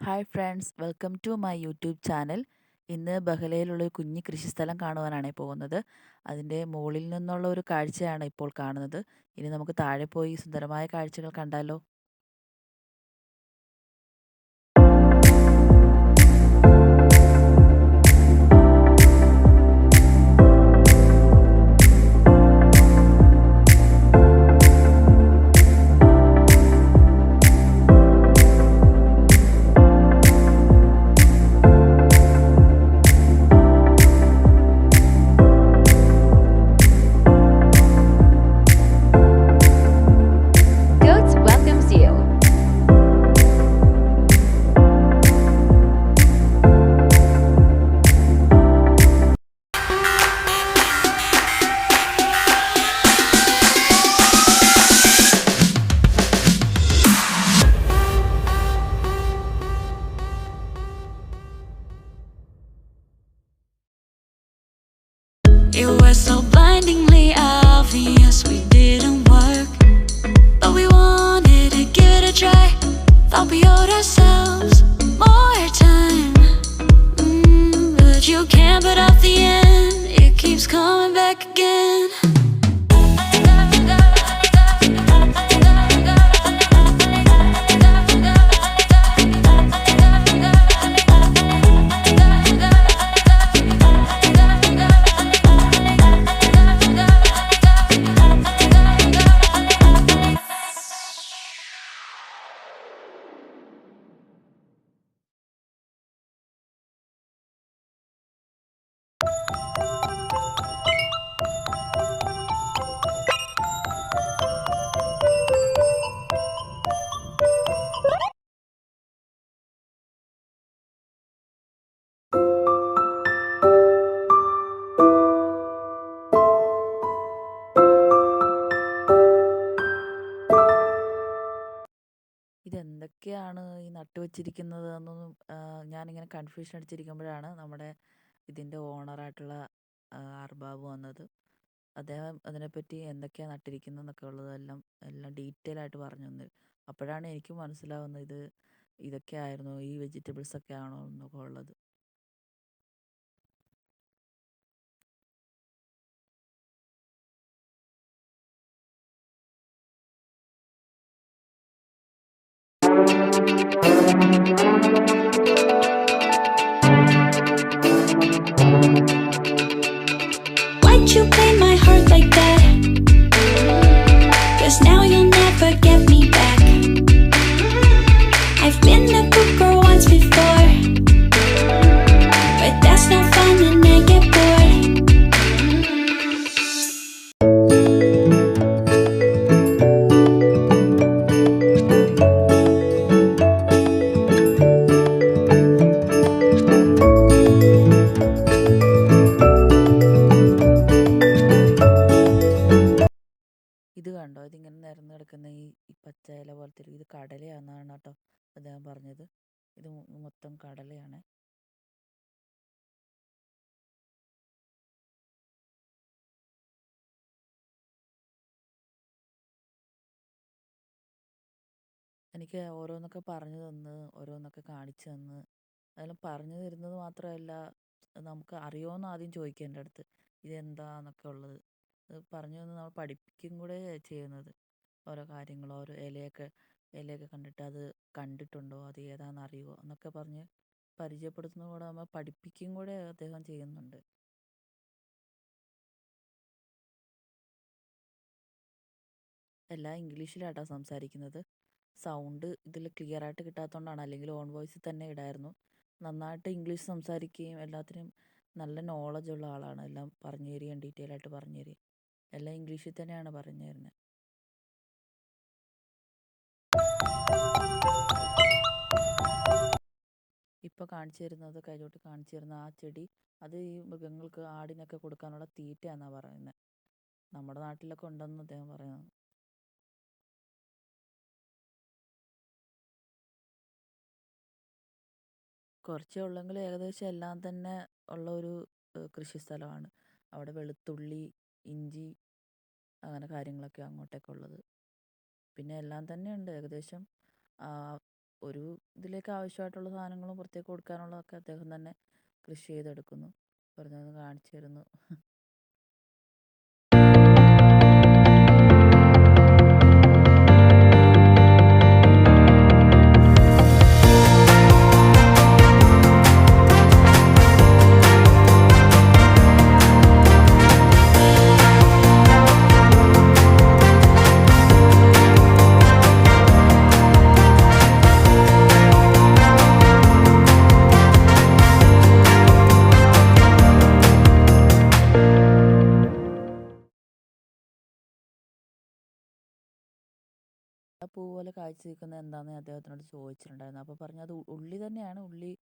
Hi friends welcome to my YouTube channel ഇന്ന് ബഹലയിലുള്ള ഒരു കുഞ്ഞു കൃഷിസ്ഥലം കാണുവാനാണ് പോകുന്നത്. അതിന്റെ മുകളിൽ നിന്നുള്ള ഒരു കാഴ്ചയാണ് ഇപ്പോൾ കാണുന്നത്. ഇനി നമുക്ക് താഴെ പോയി സുന്ദരമായ കാഴ്ചകൾ കണ്ടാലോ? It was so blindingly obvious we didn't work. But we wanted to give it a try. Thought we owed ourselves more time. Mm, but you can't put off ഇതെന്തൊക്കെയാണ് ഈ നട്ടുവച്ചിരിക്കുന്നത് എന്നൊന്നും ഞാനിങ്ങനെ കൺഫ്യൂഷൻ അടിച്ചിരിക്കുമ്പോഴാണ് നമ്മുടെ ഇതിന്റെ ഓണറായിട്ടുള്ള അർബാബ് വന്നത്. അദ്ദേഹം അതിനെപ്പറ്റി എന്തൊക്കെയാണ് നട്ടിരിക്കുന്നതെന്നൊക്കെ ഉള്ളതെല്ലാം എല്ലാം ഡീറ്റെയിൽ ആയിട്ട് പറഞ്ഞു തന്നു. അപ്പോഴാണ് എനിക്ക് മനസ്സിലാവുന്നത് ഇത് ഇതൊക്കെ ആയിരുന്നു ഈ വെജിറ്റബിൾസ് ഒക്കെ ആണോ എന്നൊക്കെ ഉള്ളത്. പറഞ്ഞത്. ഇത് മൊത്തം കടലയാണ്. എനിക്ക് ഓരോന്നൊക്കെ പറഞ്ഞു തന്ന് ഓരോന്നൊക്കെ കാണിച്ചു തന്ന്. അതെല്ലാം പറഞ്ഞു തരുന്നത് മാത്രമല്ല നമുക്ക് അറിയുമോയെന്ന് ആദ്യം ചോദിക്കുക എന്റെ അടുത്ത്. ഇതെന്താന്നൊക്കെ ഉള്ളത്. പറഞ്ഞു തന്ന് നമ്മൾ പഠിപ്പിക്കും കൂടെ ചെയ്യുന്നത്. ഓരോ കാര്യങ്ങൾ ഓരോ ഇലയൊക്കെ ഇലയൊക്കെ കണ്ടിട്ട് അത് കണ്ടിട്ടുണ്ടോ? അത് ഏതാണെന്ന് അറിയുമോ എന്നൊക്കെ പറഞ്ഞ് പരിചയപ്പെടുത്തുന്ന കൂടെ നമ്മൾ പഠിപ്പിക്കുകയും കൂടെ അദ്ദേഹം ചെയ്യുന്നുണ്ട്. എല്ലാം ഇംഗ്ലീഷിലാട്ടോ സംസാരിക്കുന്നത്. സൗണ്ട് ഇതിൽ ക്ലിയർ ആയിട്ട് കിട്ടാത്തതുകൊണ്ടാണ് അല്ലെങ്കിൽ ഓൺ വോയിസിൽ തന്നെ ഇടായിരുന്നു. നന്നായിട്ട് ഇംഗ്ലീഷ് സംസാരിക്കുകയും എല്ലാത്തിനും നല്ല നോളജ് ഉള്ള ആളാണ്. എല്ലാം പറഞ്ഞു തരികയും ഡീറ്റെയിൽ ആയിട്ട് പറഞ്ഞു തരികയും എല്ലാം ഇംഗ്ലീഷിൽ തന്നെയാണ് പറഞ്ഞു തരുന്നത് ഇപ്പോൾ കാണിച്ചു തരുന്നത് കയ്യിലോട്ട് കാണിച്ചു തരുന്ന ആ ചെടി അത് ഈ മൃഗങ്ങൾക്ക് ആടിനൊക്കെ കൊടുക്കാനുള്ള തീറ്റയാണെന്നാണ് പറയുന്നത് നമ്മുടെ നാട്ടിലൊക്കെ ഉണ്ടെന്ന് അദ്ദേഹം പറയുന്നത്. കുറച്ചേ ഉള്ളെങ്കിലും ഏകദേശം എല്ലാം തന്നെ ഉള്ള ഒരു കൃഷി സ്ഥലമാണ്. അവിടെ വെളുത്തുള്ളി ഇഞ്ചി അങ്ങനെ കാര്യങ്ങളൊക്കെ അങ്ങോട്ടേക്കുള്ളത്. പിന്നെ എല്ലാം തന്നെ ഉണ്ട്. ഏകദേശം ഒരു ഇതിലേക്ക് ആവശ്യമായിട്ടുള്ള സാധനങ്ങളും പുറത്തേക്ക് കൊടുക്കാനുള്ളതൊക്കെ അദ്ദേഹം തന്നെ കൃഷി ചെയ്തെടുക്കുന്നു. പറഞ്ഞു കാണിച്ചു തരുന്നു. പൂ പോലെ കാഴ്ച നിൽക്കുന്നത് എന്താണെന്ന് അദ്ദേഹത്തിനോട് ചോദിച്ചിട്ടുണ്ടായിരുന്നു. അപ്പോൾ പറഞ്ഞു അത് ഉ- ഉള്ളി തന്നെയാണ്. ഉള്ളി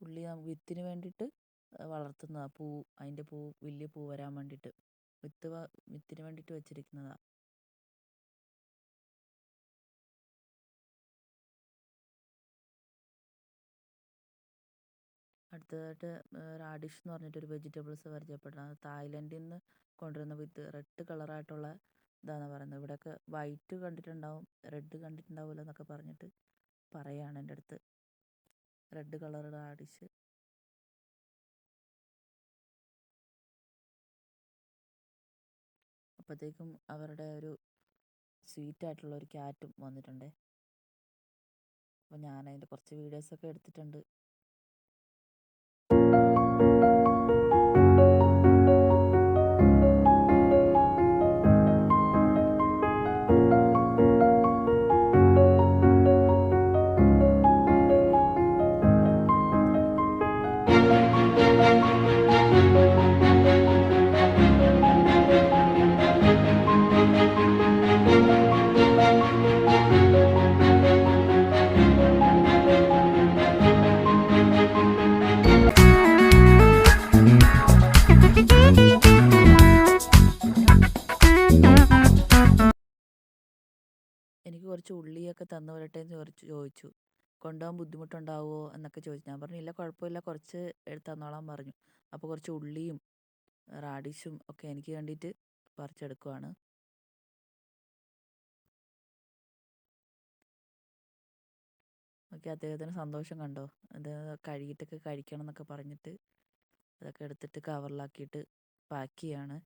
ഉള്ളി വിത്തിന് വേണ്ടിയിട്ട് വളർത്തുന്നതാണ് പൂ അതിന്റെ പൂ വലിയ പൂ വരാൻ വേണ്ടിയിട്ട് വിത്ത് വിത്തിന് വേണ്ടിയിട്ട് വെച്ചിരിക്കുന്നതാണ് അടുത്തതായിട്ട് റാഡിഷ് എന്ന് പറഞ്ഞിട്ടൊരു വെജിറ്റബിൾസ് പരിചയപ്പെടണം തായ്ലൻഡിൽ നിന്ന് കൊണ്ടുവരുന്ന വിത്ത് റെഡ് കളറായിട്ടുള്ള ഇതാണ് പറയുന്നത് ഇവിടെയൊക്കെ വൈറ്റ് കണ്ടിട്ടുണ്ടാവും റെഡ് കണ്ടിട്ടുണ്ടാവില്ല എന്നൊക്കെ പറഞ്ഞിട്ട് പറയാണ് എന്റെ അടുത്ത് റെഡ് ആ റാഡിഷ് അപ്പോഴത്തേക്കും അവരുടെ ഒരു സ്വീറ്റായിട്ടുള്ള ഒരു ക്യാറ്റും വന്നിട്ടുണ്ടേ. അപ്പോൾ ഞാൻ അതിന്റെ കുറച്ച് വീഡിയോസൊക്കെ എടുത്തിട്ടുണ്ട്. ഉള്ളിയൊക്കെ തന്നു വിടട്ടെ എന്ന് ചോദിച്ചു ചോദിച്ചു. കൊണ്ടുപോകാൻ ബുദ്ധിമുട്ടുണ്ടാവുമോ എന്നൊക്കെ ചോദിച്ചു. ഞാൻ പറഞ്ഞു ഇല്ല കുഴപ്പമില്ല. കുറച്ച് തന്നോളാൻ പറഞ്ഞു. അപ്പോൾ കുറച്ച് ഉള്ളിയും റാഡിഷും ഒക്കെ എനിക്ക് വേണ്ടിയിട്ട് പറിച്ചെടുക്കുവാണ്. ഓക്കെ അദ്ദേഹത്തിന് സന്തോഷം കണ്ടോ? അത് കഴുകിയിട്ടൊക്കെ കഴിക്കണം എന്നൊക്കെ പറഞ്ഞിട്ട് അതൊക്കെ എടുത്തിട്ട് കവറിലാക്കിയിട്ട് പാക്ക് ചെയ്യാണ്.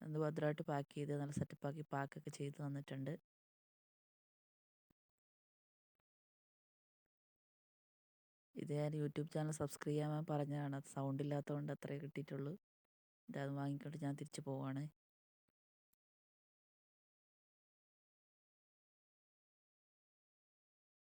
അത് ഭദ്രമായിട്ട് പാക്ക് ചെയ്ത് നല്ല സെറ്റപ്പാക്കി പാക്കൊക്കെ ചെയ്ത് തന്നിട്ടുണ്ട്. ഇത് ഞാൻ യൂട്യൂബ് ചാനൽ സബ്സ്ക്രൈബ് ചെയ്യാൻ പറഞ്ഞതാണ്. സൗണ്ട് ഇല്ലാത്തതുകൊണ്ട് അത്രേ കിട്ടിയിട്ടുള്ളൂ. ഇത് അത് വാങ്ങിക്കൊണ്ട് ഞാൻ തിരിച്ചു പോവാണ്.